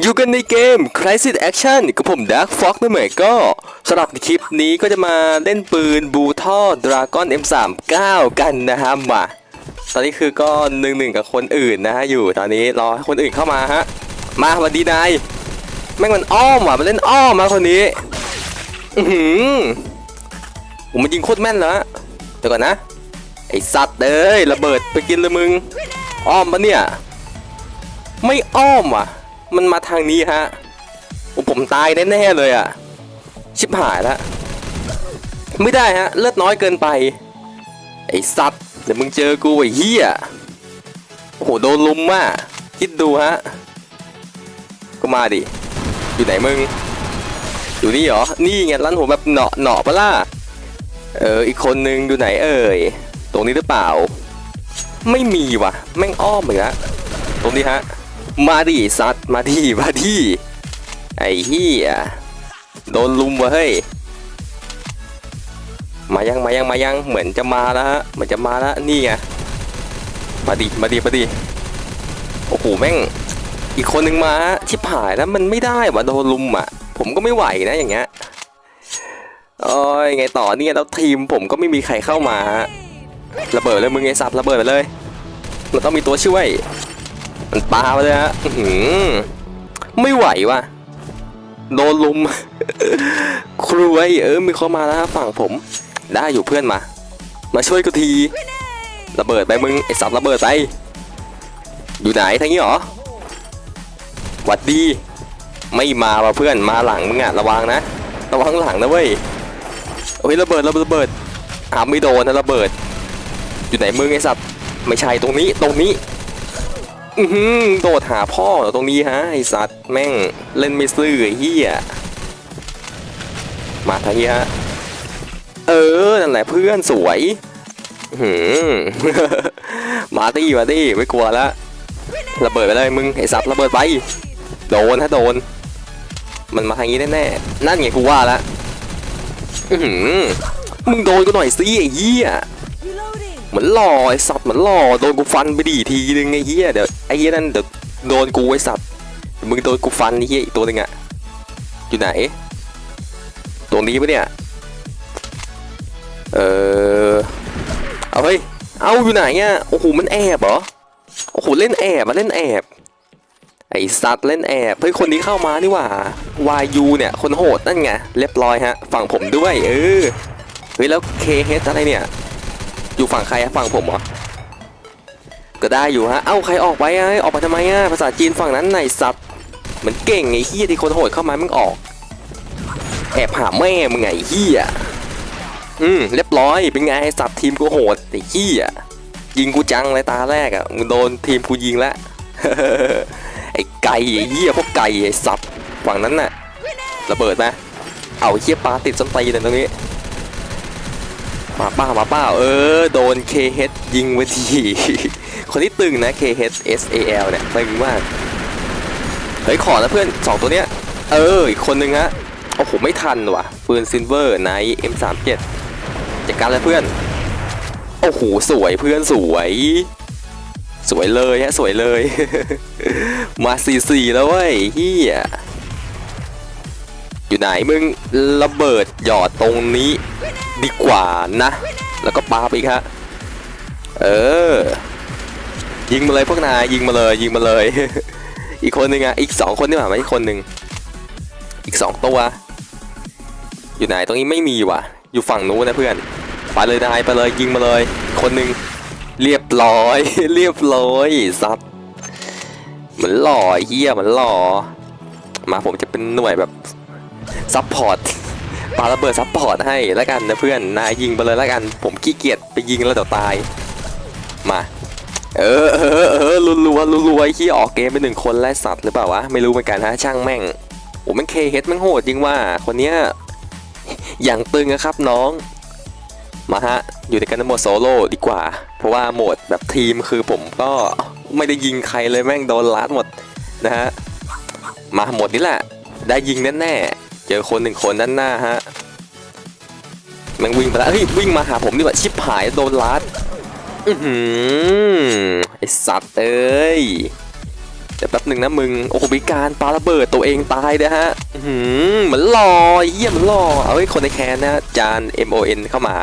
อยู่กันในเกม Crisis Action กับผม Dark Fox นั่นหมายก็สำหรับคลิปนี้ก็จะมาเล่นปืนบูท่อ Dragon M39 กันนะฮะมาตอนนี้คือก็หนึ่งหนึ่งกับคนอื่นนะฮะอยู่ตอนนี้รอให้คนอื่นเข้ามาฮะ มาสวัสดีนายแม่งมันอ้อมว่ะมันเล่นอ้อมมาคนนี้ อือหือผมมันยิงโคตรแม่นแล้วอะเดี๋ยวก่อนนะ ไอสัตว์เอ้ยระเบิดไปกินเลยมึง อ้อมปะเนี่ย ไม่อ้อมว่ะ มันมาทางนี้ฮะโอ้ผมตายแน่ๆเลยอะ ชิบหายแล้วไม่ได้ฮะ เลือดน้อยเกินไป ไอ้สัตว์เดี๋ยวมึงเจอกูไอ้เหี้ยโอ้โหโดนลุมอะคิดดูฮะ ก็มาดิ อยู่ไหนมึง อยู่นี่เหรอ นี่ไงร้านผมแบบเหนาะเหนาะปะล่ะ เออ อีกคนนึงอยู่ไหนเอ่ย ตรงนี้หรือเปล่า ไม่มีว่ะ แม่งอ้อมอีกแล้วตรงนี้ฮะ มาดิสัตว์มาดิมาดิไอ้เหี้ยโดนลุมวะเฮ้ยมายังมายังมายังเหมือนจะมาแล้วฮะเหมือนจะมาแล้วนี่ไงมาดิมาดิมาดิโอ้โหแม่ง อีกคนนึงมาชิบหายแล้วมันไม่ได้วะโดนลุมอะ ผมก็ไม่ไหวนะอย่างเงี้ยโอ้ยไงต่อเนี่ยแล้วทีมผมก็ไม่มีใครเข้ามาฮะระเบิดเลยมึงไงสับระเบิดไปเลยมันต้องมีตัวช่วย มันปาไปเลยฮะไม่ไหวว่ะ โดนลุม ครูไอเออมีเข้ามาแล้วฮะฝั่งผม ได้อยู่เพื่อนมา มาช่วยกูทีระเบิดไปมึงไอสับระเบิดไป อยู่ไหนทางนี้เหรอหวัดดี ไม่มาว่ะเพื่อนมาหลังมึงอะระวังนะ ระวังหลังนะเว้ยโอ้ยระเบิดระเบิดระเบิดอ้าไม่โดนนะระเบิด อยู่ไหนมึงไอสัตว์ไม่ใช่ตรงนี้ตรงนี้ อือโดดหาพ่อเหรอตรงนี้ฮะไอสัตว์แม่งเล่นไม่ซื่อไอ้เฮียมาทางนี้ฮะเออนั่นแหละเพื่อนสวยหือมาตี้มาตี้ไม่กลัวล้วระเบิดไปเลยมึงไอสัตว์ระเบิดไป โดนถ้าโดน มันมาทางนี้แน่ๆนั่นไงกูว่าล้วอื้อหือมึงโดนกูหน่อยสิไอ้เหี้ย เหมือนหล่อไอสัตว์เหมือนหล่อโดนกูฟันไปดีทีนึงไอ้เหี้ยเดี๋ยวไอ้เหี้ยนั่นเดี๋ยวโดนกูไอสัตว์มึงโดนกูฟันไอ้เหี้ยอีกตัวหนึงอะอยู่ไหนตรงนี้ปะเนี่ยเออเอาเฮ้ยเอาอยู่ไหนอะโอ้โหมันแอบเหรอโอ้โหเล่นแอบมาเล่นแอบไอสัตว์เล่นแอบเฮ้ยคนนี้เข้ามานี่หว่าวายูเนี่ยคนโหดนั่นไงเรียบร้อยฮะฝั่งผมด้วยเออเฮ้ยแล้วเคเฮดอะไรเนี่ย อยู่ฝั่งใครอะฝั่งผมเหรอก็ได้อยู่ฮะ เอ้าใครออกไปอะออกไปทำไมอะภาษาจีนฝั่งนั้นไหนสัตว์เหมือนเก่งไอ้เฮียที่คนโหดเข้ามามึงออก แอบหาแม่มึงไงไอ้เฮียอืมเรียบร้อยเป็นไงไอ้สัตว์ทีมกูโหดไอ้เฮียยิงกูจังเลยตาแรกอะมึงโดนทีมกูยิงแล้วไอ้ไก่ไอ้เฮียพวกไก่ไอ้สัตว์ฝั่งนั้นน่ะระเบิดไหมเอาเฮียปลาติดส้นตีเลยตรงนี้ มาป้ามาป้าเออ โดน KH ยิงไปทีคนที่ตึงนะ KH SAL เนี่ยตึงมาก เฮ้ย ขอนะเพื่อนสองตัวเนี้ย เออ อีกคนนึงฮะ โอ้โห ไม่ทันว่ะ ปืนซิลเวอร์ใน M37 จัดการเลยเพื่อน โอ้โห สวยเพื่อนสวย สวยเลยฮะ สวยเลย มาสี่สี่แล้วเว้ยเฮียอยู่ไหนมึงระเบิดหยอดตรงนี้ ดีกว่านะ แล้วก็ปาไปอีกฮะ เออ ยิงมาเลยพวกนายยิงมาเลยยิงมาเลย อีกคนหนึ่งอะ อีกสองคนนี่หว่าไม่ใช่คนหนึ่ง อีกสองตัว อยู่ไหนตรงนี้ไม่มีว่ะ อยู่ฝั่งนู้นนะเพื่อน ไปเลยนายไปเลยยิงมาเลย คนหนึ่งเรียบร้อย เรียบร้อยซับเหมือนหล่อเฮียเหมือนหล่อมาผมจะเป็นหน่วยแบบซัพพอร์ต ปาระเบิดซัพพอร์ตให้แล้วกันนะเพื่อนนายยิงไปเลยแล้วกัน ผมขี้เกียจไปยิงแล้วเดี๋ยวตาย มา เออเออเออรัวรัวรัวรัวไอ้ขี้ออกเกมไปหนึ่งคนไล่สัตว์หรือเปล่าวะไม่รู้เหมือนกันฮะช่างแม่งโอ้แม่งเคเฮดแม่งโหดจริงว่าคนเนี้ยอย่างตึงอะครับน้องมาฮะ อยู่ในกันทั้งหมดโซโล่ดีกว่า เพราะว่าโหมดแบบทีมคือผมก็ไม่ได้ยิงใครเลยแม่งโดนลัดหมดนะฮะ มาหมดนี่แหละ ได้ยิงแน่ๆ เจอคนหนึ่งคนด้านหน้าฮะมันวิ่งไปแล้วเฮ้ยวิ่งมาหาผมดีกว่าชิปหายโดนลัดอือหือไอสัตว์เอ้ยเดี๋ยวแป๊บหนึ่งนะมึงโอ้โหมีการปาระเบิดตัวเองตายนะฮะอือหือเหมือนหล่อเยี่ยมอนล่อเอาไว้คนในแคนนะจาน M O N เข้ามา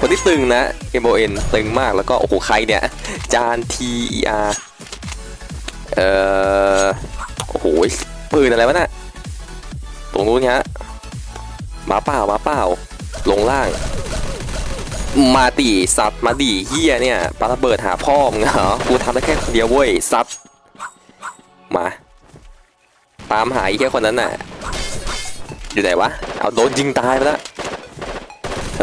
คนที่ตึงนะ M O N ตึงมากแล้วก็โอ้โหใครเนี่ยจาน T E R เอ่อโอ้โหปืนอะไรวะน่ะ รงนู้นฮะมาเปล่ามาเปล่า ลงล่าง มาดิสัตว์มาดิเฮียเนี่ยปาระเบิดหาพ่อมึงเหรอกูทำได้แค่คนเดียวเว้ยสัตว์มา ตามหาไอ้เฮียคนนั้นน่ะ อยู่ไหนวะเอาโดนยิงตายไปแล้ว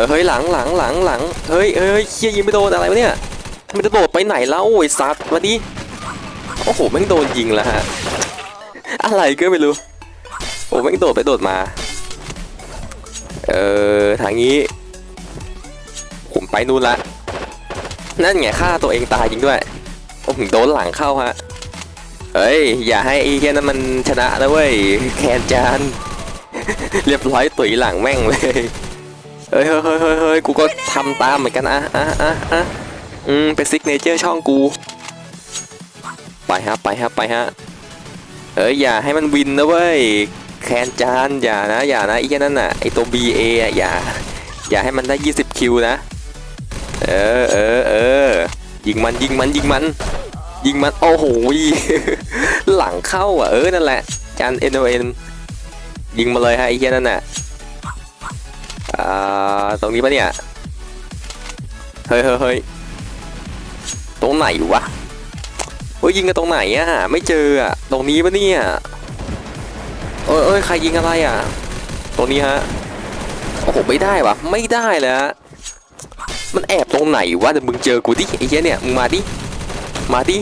เฮ้ยหลังหลังหลังหลังเฮ้ยเฮ้ยเฮียยิงไม่โดนอะไรวะเนี่ยมันจะโดดไปไหนแล้วไอ้สัตว์มาดิโอ้โหแม่งโดนยิงแล้วฮะอะไรก็ไม่รู้ อ้แม่งโดดไปโดดมา เออทางนี้ ผมไปนู่นละ นั่นไงฆ่าตัวเองตายจริงด้วย โอ้ผมโดนหลังเข้าฮะ เฮ้ย อย่าให้ไอ้แค่นั้นมันชนะนะเว้ย แคนจาน เรียบร้อยตุ๋ยหลังแม่งเลยเฮ้ยเฮ้ยเฮ้ยเฮ้ยเฮ้ยกูก็ทำตามเหมือนกันอะอะอะอะอืม เป็นซิกเนเจอร์ช่องกู ไปฮะ ไปฮะ ไปฮะ เอ้ย อย่าให้มันวินนะเว้ย แคนจานอย่านะอย่านะไอ้แค่นั้นน่ะไอ้ตัว BA อะอย่าอย่าให้มันได้ 20 คิวนะ เออเออเออยิงมันยิงมันยิงมัน ยิงมันโอ้โหหลังเข้าอะเออนั่นแหละจาน N O N ยิงมาเลยฮะไอ้เหี้ยนั่นน่ะอ่าตรงนี้ปะเนี่ยเฮ้ยเฮ้ยตรงไหนวะเฮ้ยยิงกันตรงไหนอะไม่เจออะตรงนี้ปะเนี่ย อ้ยเอ้ยใครยิงอะไรอะ ตรงนี้ฮะ โอ้โห ไม่ได้วะไม่ได้เลยฮะ มันแอบตรงไหนวะแต่มึงเจอกูดิไอ้เหี้ยเนี่ย มึงมาดิ มาดิ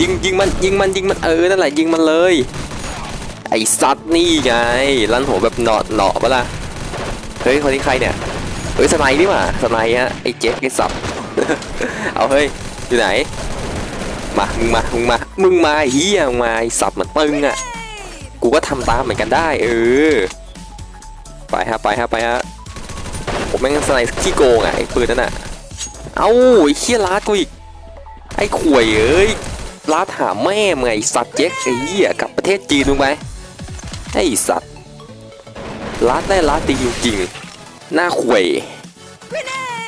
ยิงยิงมันยิงมันยิงมันเออ นั่นแหละยิงมันเลย ไอ้สัตว์นี่ไง ลั่นหัวแบบหนอดหนอปะล่ะ เฮ้ย คนนี้ใครเนี่ย เฮ้ยสไนด์นี่หว่าสไนด์ฮะ ไอ้เจ๊กไอ้สับ เอาเฮ้ย อยู่ไหน มา มึงมา มึงมา มึงมาเฮียมาไอ้สับมือนตึงอะ กูก็ทำตามเหมือนกันได้ เออ ไปฮะไปฮะไปฮะผมแม่งสไนด์ขี้โกงอะไอ้ปืนนั่นน่ะ เอ้าไอ้เคี้ยลาดกูอีก ไอ้ข่วยเอ้ยลาดหาแม่มึงไอ้สัตว์เจ๊กไอ้เหี้ยกับประเทศจีนมึงไปไอ้สัตว์ลาดได้ลาดดีจริงๆหน้าข่วย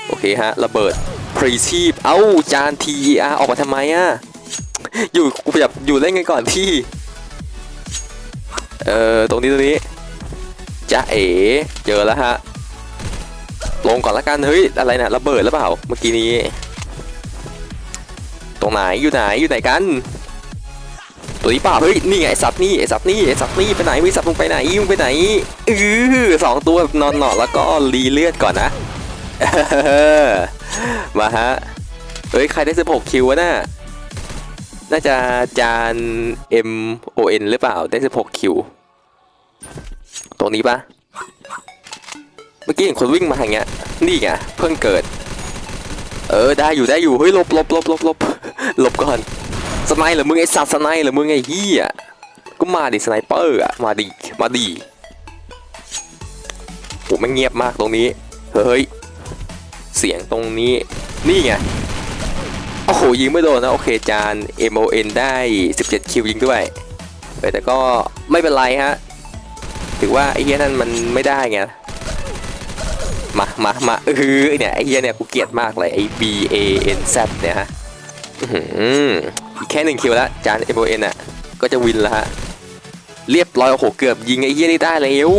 โอเคฮะระเบิดพรีชีพเอ้าจานทีอาออกมาทำไมอะอยู่กูแบบอยู่เล่นกันก่อนที่ เอ่อตรงนี้ตรงนี้จ้าเอ๋เจอแล้วฮะลงก่อนละกันเฮ้ยอะไรนะระเบิดหรือเปล่าเมื่อกี้นี้ ตรงไหนอยู่ไหนอยู่ไหนกัน ตัวนี้เปล่าเฮ้ยนี่ไงสัตว์นี่ไอสัตว์นี่ไอสัตว์นี่ไปไหนวิสัตว์มึงไปไหนมึงไปไหนอือสองตัวนอนหนอแล้วก็รีเลือดก่อนนะมาฮะเฮ้ยใครได้16คิววะน่ะ น่าจะจาน M O N หรือเปล่า ได้ 16 คิว ตรงนี้ปะเมื่อกี้เห็นคนวิ่งมาอย่างเงี้ย นี่ไง เพิ่งเกิด เออ ได้อยู่ได้อยู่ เฮ้ยหลบหลบหลบหลบหลบหลบก่อน สไนเหรอมึงไอสัตว์สไนเหรอมึงไอเหี้ยก็มาดิสไนเปอร์อะมาดิ มาดิโหแม่งเงียบมากตรงนี้ เฮ้ย เสียงตรงนี้ นี่ไง โอ้โหยิงไม่โดนนะ โอเคจาน M O N ได้ 17 คิวยิงด้วยแต่ก็ไม่เป็นไรฮะ ถือว่าไอ้เหี้ยนั่นมันไม่ได้ไง มามามาเออเนี่ยไอ้เหี้ยเนี่ยกูเกลียดมากเลยไอ้ B A N Z เนี่ยฮะอือแค่หนึ่งคิวแล้วจาน M O N อะ ก็จะวินแล้วฮะ เรียบร้อยโอ้โหเกือบยิงไอ้เหี้ยนี่ได้แล้ว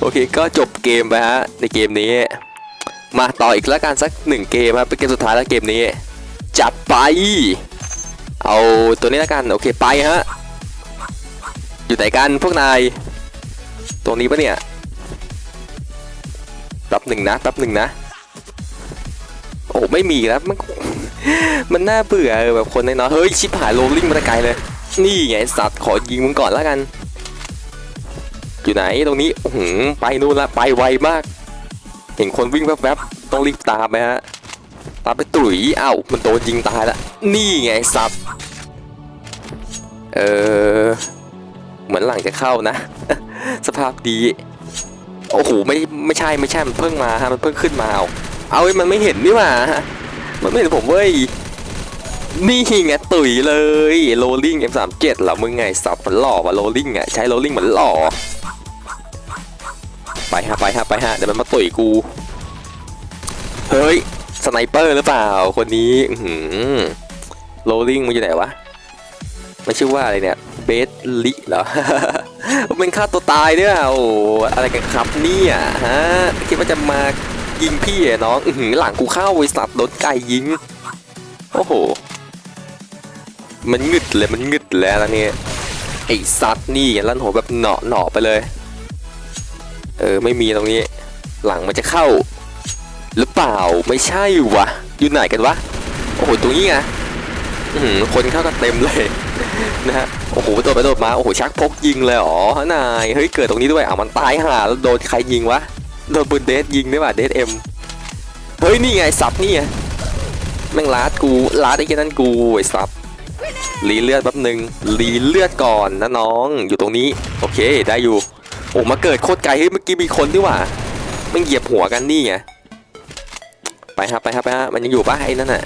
โอเคก็จบเกมไปฮะในเกมนี้ มาต่ออีกแล้วกันสักหนึ่งเกมครับเป็นเกมสุดท้ายแล้วเกมนี้ จัดไป เอาตัวนี้แล้วกัน โอเคไปฮะ อยู่ไหนกันพวกนาย ตรงนี้ปะเนี่ยแป๊บหนึ่งนะแป๊บหนึ่งนะ โอ้ไม่มีแล้วมันมันน่าเบื่อแบบคนน้อยๆเฮ้ย ชิบหายโรลลิ่งมาไกลเลย นี่ไงสัตว์ขอยิงมึงก่อนแล้วกัน อยู่ไหนตรงนี้หือไปนู่นละไปไวมาก เห็นคนวิ่งแวบๆต้องรีบตามไปฮะ ตามไปตุ๋ยเอ้ามันโดนยิงตายแล้วนี่ไงสัตว์เออเหมือนหลังจะเข้านะ สภาพดีโอ้โหไม่ไม่ใช่ไม่ใช่มันเพิ่งมาฮะมันเพิ่งขึ้นมาเอาเอาเว้ยมันไม่เห็นนี่หว่ามันไม่เห็นผมเว้ยนี่ไงตุ๋ยเลยโรลลิ่ง M37 เหรอมึงไงสับมันหล่อว่ะโรลลิ่งอะใช้โรลลิ่งเหมือนหล่อไปฮะไปฮะไปฮะเดี๋ยวมันมาตุ๋ยกูเฮ้ย สไนเปอร์หรือเปล่า คนนี้หือโรลลิงมันอยู่ไหนวะ มันชื่อว่าอะไรเนี่ย เบสลิเหรอ มันเป็นฆ่าตัวตายเนี่ยโอ้อะไรกันครับเนี่ยฮะ คิดว่าจะมายิงพี่เหรอน้องหืหลังกูเข้าไอ้สัตว์โดนไก่ยิง โอ้โห มันงึดเลย มันงึดแล้วนะเนี่ยไอ้สัตว์นี่ลั่นหัวแบบเหนาะเหนาะไปเลย เออ ไม่มีตรงนี้ หลังมันจะเข้า หรือเปล่าไม่ใช่วะอยู่ไหนกันวะโอ้โหตรงนี้ไงอื้อหือคนเข้ากันเต็มเลยนะฮะโอ้โหโดดไปโดดมาโอ้โหชักพกยิงเลยอ๋อนายเฮ้ยเกิดตรงนี้ด้วยอะมันตายห่าแล้วโดนใครยิงวะโดนปืนเดสยิงได้วยว่ะเดสเอ็มเฮ้ยนี่ไงสับนี่ไงแม่งลาดกูลาดไอ้แค่นั้นกูไอ้สับรีเลือดแป๊บหนึ่งรีเลือดก่อนนะน้องอยู่ตรงนี้โอเคได้อยู่โอ้มาเกิดโคตรไกลเฮ้ยเมื่อกี้มีคนด้วยว่ะแม่งเหยียบหัวกันนี่ไง ไปฮะไปฮะไปฮะมันยังอยู่ปะไอ้นั่นน่ะ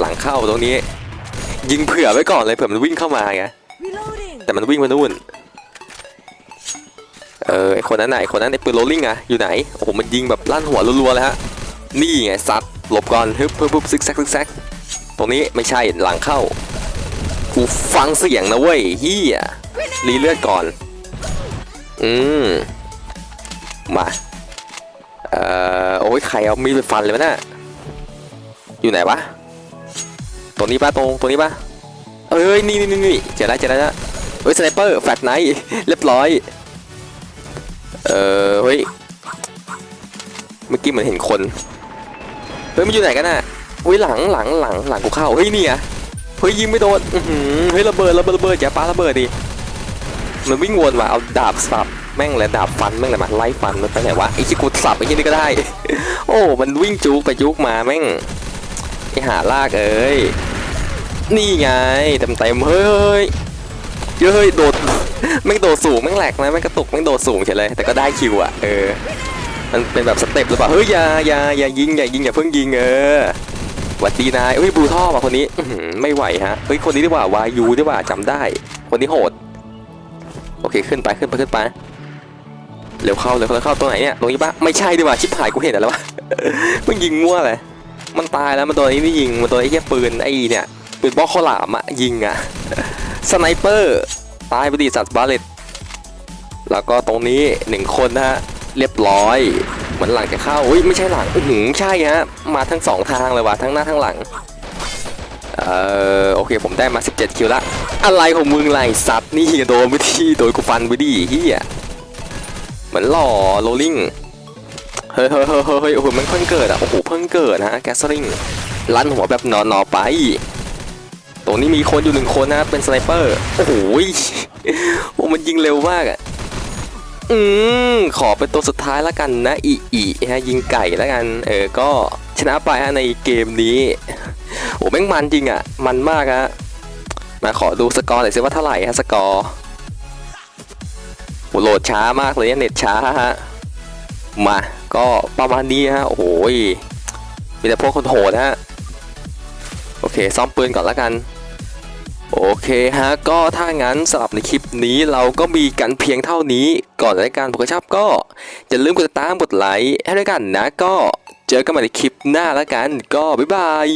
หลังเข้าตรงนี้ ยิงเผื่อไว้ก่อนเลยเผื่อมันวิ่งเข้ามาไง Reloading. แต่มันวิ่งมานู่นเออไอคนนั้นไหนะไอคนนั้นไอปืนโรลลิ่งอะอยู่ไหนโอ้โหมันยิงแบบลั่นหัวรัวๆเลยฮะนี่ไงซัดหลบก่อนฮึบฮึบฮึบซิกแซกซิกแซกตรงนี้ไม่ใช่หลังเข้ากูฟังเสียงนะเว้ยเฮียรีเลือดก่อน อืมมาเอ่อโอ้ยใครเอามีดไปฟันเลยวะน่ะ อยู่ไหนวะตรงนี้ปะตรงตรงนี้ปะเอ้ยนี่นี่นี่เจอแล้วเจอแล้วนะเฮ้ยสไนเปอร์แฟลชไนท์เรียบร้อยเออเฮ้ยเมื่อกี้เหมือนเห็นคนเฮ้ยมันอยู่ไหนกันน่ะเฮ้ยหลังหลังหลังหลังกูเข้าเฮ้ยนี่อะเฮ้ยยิงไม่โดนเฮ้ยระเบิดระเบิดระเบิดอย่าปาระเบิดดิมันวิ่งวนว่ะเอาดาบสับแม่งเลยดาบฟันแม่งเลยมาไล่ฟันมันไปไหนวะไอ้ที่กูสับไอ้ที่นี่ก็ได้ โอ้มันวิ่งจุกไปจุกมาแม่ง ไอหาลากเอ้ย นี่ไงเต็มเต็มเฮ้ยเฮ้ยเฮ้ยโดดแม่งโดดสูงแม่งแหลกนะแม่งกระตุกแม่งโดดสูงเฉยเลย แต่ก็ได้คิวอะเออ มันเป็นแบบสเต็ปหรือเปล่า เฮ้ยอย่าอย่าอย่ายิงอย่ายิงอย่าเพิ่งยิงเออวัดดีนายเฮ้ยบูท่อว่ะคนนี้ไม่ไหวฮะ เฮ้ยคนนี้ดีกว่าวายูดีกว่าจำได้ คนนี้โหด โอเคขึ้นไปขึ้นไปขึ้นไปเร็วเข้าเร็วเข้าเร็วเข้าตรงไหนเนี่ยตรงนี้ปะไม่ใช่ดีกว่าชิบหายกูเห็นแล้ววะมันยิงมั่วเลย มันตายแล้วมันโดนไอ้นี่ยิงมันโดนไอ้แค่ปืนไอ้เนี่ยปืนบล็อกข้าหลามอะยิงอะสไนเปอร์ตายไปดีสัตว์บาเลตแล้วก็ตรงนี้หนึ่งคนนะฮะเรียบร้อยเหมือนหลังจะเข้าอุ้ยไม่ใช่หลังอือหือใช่ฮะมาทั้งสองทางเลยว่ะทั้งหน้าทั้งหลังเออโอเคผมได้มา 17 คิวละอะไรของมึงไรสัตว์นี่โดนไปที่โดนกูฟันไปดิเฮียเหมือนหล่อโรลลิ่ง เฮ้ยเฮ้ยเฮ้ยเฮ้ยเฮ้ยโอ้โหมันเพิ่งเกิดอะโอ้โหเพิ่งเกิดนะฮะแกสลิงลั่นหัวแบบนอนนอไป ตรงนี้มีคนอยู่หนึ่งคนนะเป็นสไนเปอร์โอ้โหยโอ้มันยิงเร็วมากอะอืมขอเป็นตัวสุดท้ายแล้วกันนะอีอีฮะยิงไก่แล้วกันเออก็ชนะไปฮะในเกมนี้โอ้แม่งมันจริงอะ มันมากฮะมาขอดูสกอร์หน่อยสิว่าเท่าไหร่ฮะสกอร์โอ้โหลดช้ามากเลยเน็ตช้าฮะมา ก็ประมาณนี้ฮะโอ้โหยมีแต่พวกคนโหดฮะโอเคซ่อมปืนก่อนละกันโอเคฮะก็ถ้างั้นสำหรับในคลิปนี้เราก็มีกันเพียงเท่านี้ก่อนรายการผมก็ชอบก็อย่าลืมกดติดตามกดไลค์ให้ด้วยกันนะก็เจอกันใหม่ในคลิปหน้าละกันก็บ๊ายบาย